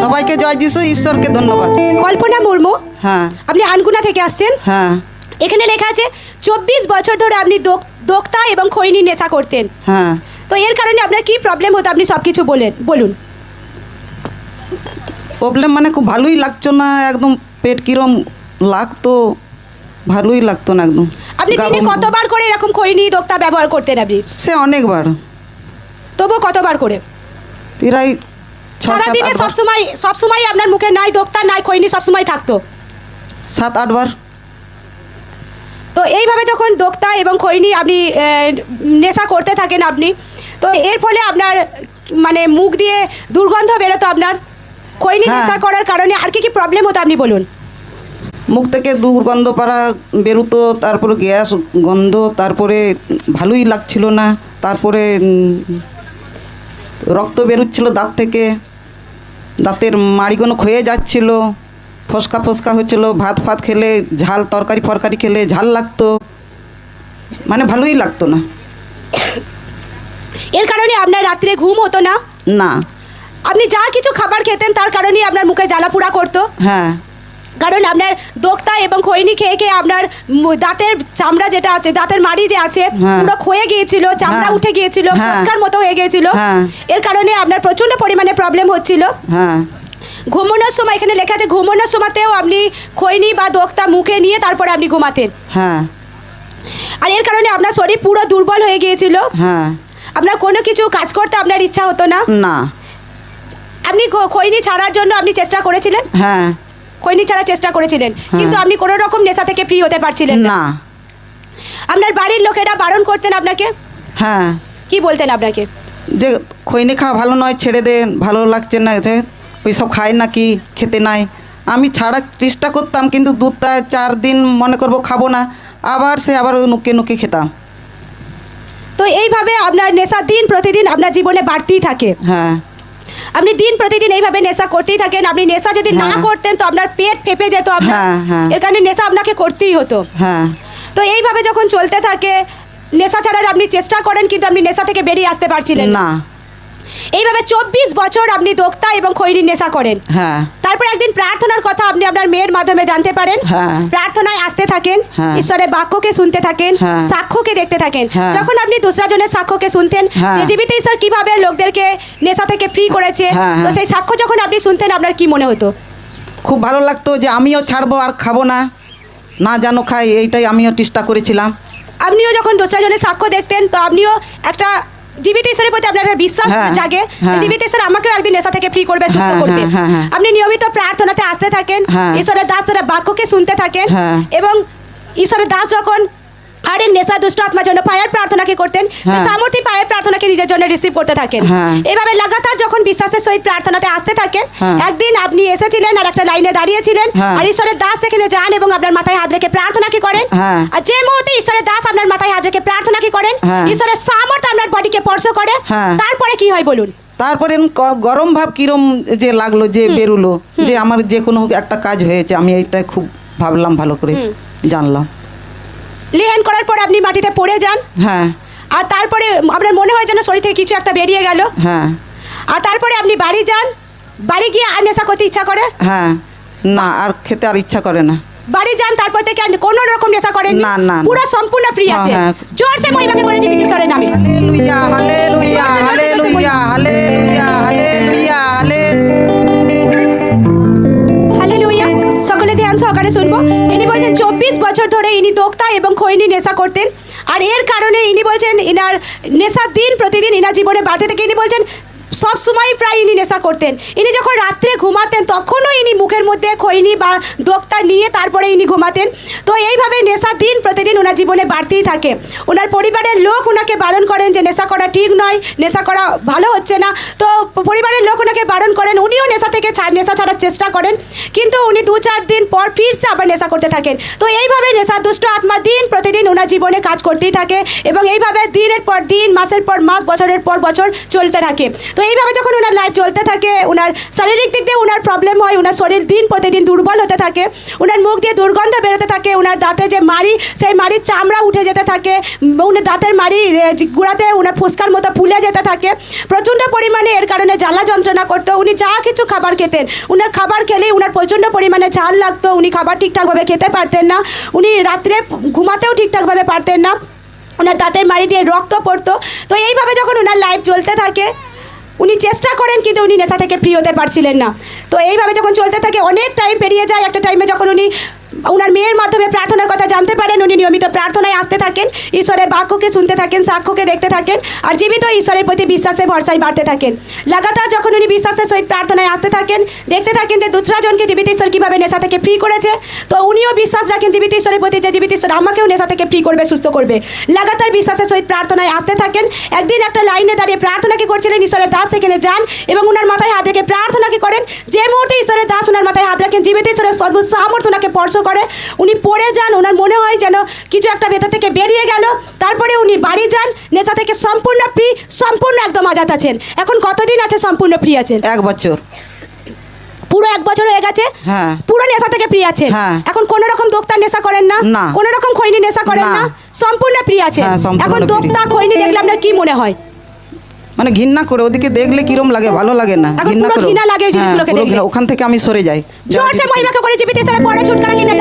সবাইকে জয় যিশু ঈশ্বরকে ধন্যবাদ। কল্পনা মুর্মু হ্যাঁ। আপনি আনগুনা থেকে আসছেন। হ্যাঁ। এখানে লেখা আছে চব্বিশ বছর ধরে আপনি দোক- দোক্তা এবং খৈনি নেশা করতেন। হ্যাঁ। তো এর কারণে আপনার কি প্রবলেম হতো? আপনি সব কিছু বলেন বলুন। প্রবলেম মানে খুব ভালোই লাগতো না একদম পেট কিরম লাগতো ভালোই লাগতো না একদম। আপনি দিনে কতবার করে এরকম খৈনি দোক্তা ব্যবহার করতেন আপনি? সে অনেকবার। তবু কতবার করে? প্রায় সারাদিনে সবসময় সবসময় আপনার মুখে নাই দোক্তা নাই খৈনি সবসময় থাকতো। সাত আটবার। তো এইভাবে যখন দোক্তা এবং খৈনি আপনি নেশা করতে থাকেন আপনি তো এর ফলে আপনার মানে মুখ দিয়ে দুর্গন্ধ বেরোতো আপনার। খৈনি হ্যাঁ। নেশা করার কারণে আর কি কি প্রবলেম হতো আপনি বলুন? মুখ থেকে দুর্গন্ধ পাড়া বেরোতো তারপরে গ্যাস গন্ধ তারপরে ভালোই লাগছিল না তারপরে রক্ত বেরোচ্ছিল দাঁত থেকে। দাঁতের মাড়িগুলো ক্ষয়ে যাচ্ছিল ফসকা ফসকা হচ্ছিল ভাত ফাত খেলে ঝাল তরকারি ফরকারি খেলে ঝাল লাগতো। মানে ভালোই লাগতো না। এর কারণে আপনার রাত্রে ঘুম হতো না? না। আপনি যা কিছু খাবার খেতেন তার কারণেই আপনার মুখে জ্বালা পোড়া করতো? হ্যাঁ। কারণ আপনার দোক্তা এবং খৈনি খেয়ে খেয়ে আপনার দাঁতের চামড়া যেটা আছে দাঁতের মাড়ি যে আছে হ্যাঁ। পুরো ক্ষয়ে গিয়েছিল চামড়া হ্যাঁ। উঠে গিয়েছিল হ্যাঁ। মতো হয়ে গিয়েছিল। এর কারণে আপনার প্রচণ্ড পরিমাণে প্রবলেম হচ্ছিল। হ্যাঁ। ঘুমানোর সময় এখানে লেখা আছে ঘুমানোর সময়তেও আপনি খৈনি বা দোক্তা মুখে নিয়ে তারপরে আপনি ঘুমাতেন। হ্যাঁ। আর এর কারণে আপনার শরীর পুরো দুর্বল হয়ে গিয়েছিল। হ্যাঁ। আপনার কোনো কিছু কাজ করতে আপনার ইচ্ছা হতো না। না। আপনি খৈনি ছাড়ার জন্য আপনি চেষ্টা করেছিলেন? হ্যাঁ। খৈনি ছাড়া চেষ্টা করেছিলেন। কিন্তু আপনি কোনো রকম নেশা থেকে ফ্রি হতে পারছিলেন না। আপনার বাড়ির লোকেরা বারণ করতেন আপনাকে? হ্যাঁ। কি বলতেন আপনাকে? যে খৈনি খাওয়া ভালো নয় ছেড়ে দেন ভালো লাগছে না যে ওই সব খায় নাকি খেতে নাই। আমি ছাড়ার চেষ্টা করতাম কিন্তু দুধটা চার দিন মনে করব খাব না। আবার সে আবার ওই নুকে নুকে খেতাম। তো এইভাবে আপনার নেশা দিন প্রতিদিন আপনার জীবনে বাড়তেই থাকে। হ্যাঁ। আপনি দিন প্রতিদিন এইভাবে নেশা করতেই থাকেন। আপনি নেশা যদি না হ্যাঁ। করতেন তো আপনার পেট ফেপে যেত আপনার। হ্যাঁ, হ্যাঁ। এর কারণে নেশা আপনাকে করতেই হতো। তো এইভাবে যখন চলতে থাকে নেশা ছাড়ার আপনি চেষ্টা করেন কিন্তু আপনি নেশা থেকে বেরিয়ে আসতে পারছিলেন না। এইভাবে চব্বিশ বছর আপনি দোক্তা এবং খৈরির নেশা করেন হ্যাঁ তারপর একদিন প্রার্থনার কথা আপনি আপনার মেয়ের মাধ্যমে জানতে পারেন হ্যাঁ। প্রার্থনায় আসতে থাকেন হ্যাঁ। ঈশ্বরের বাক্যকে শুনতে থাকেন। সাক্ষ্যকে দেখতে থাকেন। যখন আপনি দূসরা জনের সাক্ষ্যকে শুনতেন। যে জীবিত ঈশ্বর কীভাবে লোকদেরকে নেশা থেকে ফ্রি করেছে তো। সেই সাক্ষ্য যখন আপনি শুনতেন আপনার কি মনে হতো খুব ভালো লাগতো যে আমিও ছাড়বো আর খাব না না জানো খাই এইটাই আমিও চেষ্টা করেছিলাম আপনিও যখন দোসরা জনের সাক্ষ্য দেখতেন তো আপনিও একটা জীবিত ঈশ্বরের প্রতি আপনার একটা বিশ্বাস হ্যাঁ, জাগে যে হ্যাঁ। জীবিত ঈশ্বর আমাকেও একদিন নেশা থেকে ফ্রি করবে সুস্থ হ্যাঁ, করবে। আপনি নিয়মিত প্রার্থনাতে আসতে থাকেন। ঈশ্বরের দাস তারা বাক্যকে শুনতে থাকেন। এবং ঈশ্বরের দাস যখন আরে নেশা দুষ্ট আত্মার জন্য পায়ের প্রার্থনাকে করতেন হ্যাঁ। সামর্থ্য পায়ের প্রার্থনাকে নিজের জন্য রিসিভ করতে থাকেন হ্যাঁ। এভাবে লাগাতার যখন বিশ্বাসের সহিত প্রার্থনাতে আসতে থাকেন হ্যাঁ। একদিন আপনি এসেছিলেন আর একটা লাইনে দাঁড়িয়েছিলেন। আর ঈশ্বরের দাস সেখানে যান এবং আপনার মাথায় হাত রেখে প্রার্থনা কি করেন। আর যে মুহূর্তে ঈশ্বরের দাস আপনার মাথায় হাত রেখে প্রার্থনা কি করেন। ঈশ্বরের সামর্থ্য আপনার বডিকে স্পর্শ করে। তারপরে কি হয় বলুন তারপরে গরম ভাব কিরম যে লাগল যে বেরুলো যে আমার যে কোনো একটা কাজ হয়েছে আমি এইটাই খুব ভাবলাম ভালো করে জানলাম লিহেন করার পর আপনি মাটিতে পড়ে যান। হ্যাঁ। আর তারপরে আপনার মনে হয় যেন শরীর থেকে কিছু একটা বেরিয়ে গেল? হ্যাঁ। আর তারপরে আপনি বাড়ি যান। বাড়ি গিয়ে আর নেশা করতে ইচ্ছা করে? হ্যাঁ। না আর খেতে আর ইচ্ছা করে না। বাড়ি যান তারপর থেকে কোনো রকম নেশা করেন না, না। পুরো সম্পূর্ণ ফ্রি আছে। হ্যাঁ। জোরসে মহিমাকে করেছি ঈশ্বরের নামে। Hallelujah hallelujah hallelujah hallelujah hallelujah. ধ্যান শুনব। ইনি বলছেন, চব্বিশ বছর ধরে ইনি দোক্তা এবং খৈনি নেশা করতেন। আর এর কারণে ইনি বলছেন, ইনার নেশার দিন প্রতিদিন ইনার জীবনে বাড়তে থেকে। ইনি বলছেন সবসময় প্রায় ইনি নেশা করতেন। ইনি যখন রাত্রে ঘুমাতেন, তখনও খৈনি বা দোক্তা নিয়ে তারপরে ইনি ঘুমাতেন। তো এইভাবে নেশা দিন প্রতিদিন ওনার জীবনে বাড়তেই থাকে। ওনার পরিবারের লোক ওনাকে বারণ করেন যে নেশা করা ঠিক নয়, নেশা করা ভালো হচ্ছে না। তো পরিবারের লোক ওনাকে বারণ করেন, উনিও নেশা থেকে ছাড় নেশা ছাড়ার চেষ্টা করেন। কিন্তু উনি দু চার দিন পর ফিরসে আবার নেশা করতে থাকেন। তো এইভাবে নেশা, দুষ্ট আত্মা দিন প্রতিদিন ওনার জীবনে কাজ করতেই থাকে এবং এইভাবে দিনের পর দিন, মাসের পর মাস, বছরের পর বছর চলতে থাকে। তো এইভাবে যখন ওনার লাইফ চলতে থাকে, ওনার শারীরিক দিক দিয়ে ওনার প্রবলেম হয়, ওনার শরীর দিন প্রতিদিন দুর্বল হতে থাকে ওনার মুখ দিয়ে দুর্গন্ধ বেরোতে থাকে ওনার দাঁতে যে মাড়ি সেই মাড়ির চামড়া উঠে যেতে থাকে উম, ওনার দাঁতের যে গুঁড়াতে ওনার ফুসকার মতো ফুলে যেতে থাকে প্রচণ্ড পরিমাণে এর কারণে জ্বালা যন্ত্রণা করতো উনি যা কিছু খাবার খেতেন ওনার খাবার খেলেই ওনার প্রচণ্ড পরিমাণে ঝাল লাগতো উনি খাবার ঠিকঠাকভাবে খেতে পারতেন না উনি রাত্রে ঘুমাতেও ঠিকঠাকভাবে পারতেন না ওনার দাঁতের মাড়ি দিয়ে রক্ত পড়তো তো এইভাবে যখন ওনার লাইফ চলতে থাকে উনি চেষ্টা করেন কিন্তু উনি নেশা থেকে ফ্রি হতে পারছিলেন না। তো এইভাবে যখন চলতে থাকে, অনেক টাইম পেরিয়ে যায়। একটা টাইমে যখন উনি ওনার মেয়ের মাধ্যমে প্রার্থনার কথা জানতে পারেন, উনি নিয়মিত প্রার্থনায় আসতে থাকেন, ঈশ্বরের বাক্যকে শুনতে থাকেন, সাক্ষ্যকে দেখতে থাকেন, আর জীবিত ঈশ্বরের প্রতি বিশ্বাসে ভরসায় বাড়তে থাকেন। লাগাতার যখন উনি বিশ্বাসের সহিত প্রার্থনায় আসতে থাকেন, দেখতে থাকেন যে দুসরা জনকে জীবিত ঈশ্বর কীভাবে নেশা থেকে ফ্রি করেছে, তো উনিও বিশ্বাস রাখেন জীবিত ঈশ্বরের প্রতি যে জীবিত ঈশ্বর আমাকেও নেশা থেকে ফ্রি করবে, সুস্থ করবে। লাগাতার বিশ্বাসের সহিত প্রার্থনায় আসতে থাকেন, একদিন একটা লাইনে দাঁড়িয়ে প্রার্থনা কি করছিলেন, ঈশ্বরের দাস সেখানে যান এবং ওনার মাথায় হাত রেখে প্রার্থনা কি করেন, যে মুহূর্তে ঈশ্বরের দাস ওনার মাথায় হাত রাখেন, জীবিত ঈশ্বরের সদ্ভুত সামর্থ্য ওনাকে স্পর্শ করে উনি পড়ে যান ওনার মনে হয় যেন কিছু একটা ভেতর থেকে বেরিয়ে গেল। তারপরে উনি বাড়ি যান নেশা থেকে সম্পূর্ণ ফ্রি সম্পূর্ণ একদম আজাদ আছেন। এখন কতদিন আছে সম্পূর্ণ ফ্রি আছেন? এক বছর। পুরো এক বছর হয়ে গেছে? হ্যাঁ। পুরো নেশা থেকে ফ্রি আছেন? হ্যাঁ। এখন কোনো রকম দোক্তা নেশা করেন না। কোনো রকম খৈনি নেশা করেন না। সম্পূর্ণ ফ্রি আছেন। হ্যাঁ, এখন দোক্তা খৈনি দেখলে আপনার কি মনে হয়? মানে ঘৃণা করে ওদিকে দেখলে কিরম লাগে ভালো লাগে না ঘৃণা করে। ঘৃণা লাগে ওই হ্যাঁ। ওখান থেকে আমি সরে যাই জোরসে মহিমাকে করে জীবিত বড় ছুটকারা কিনে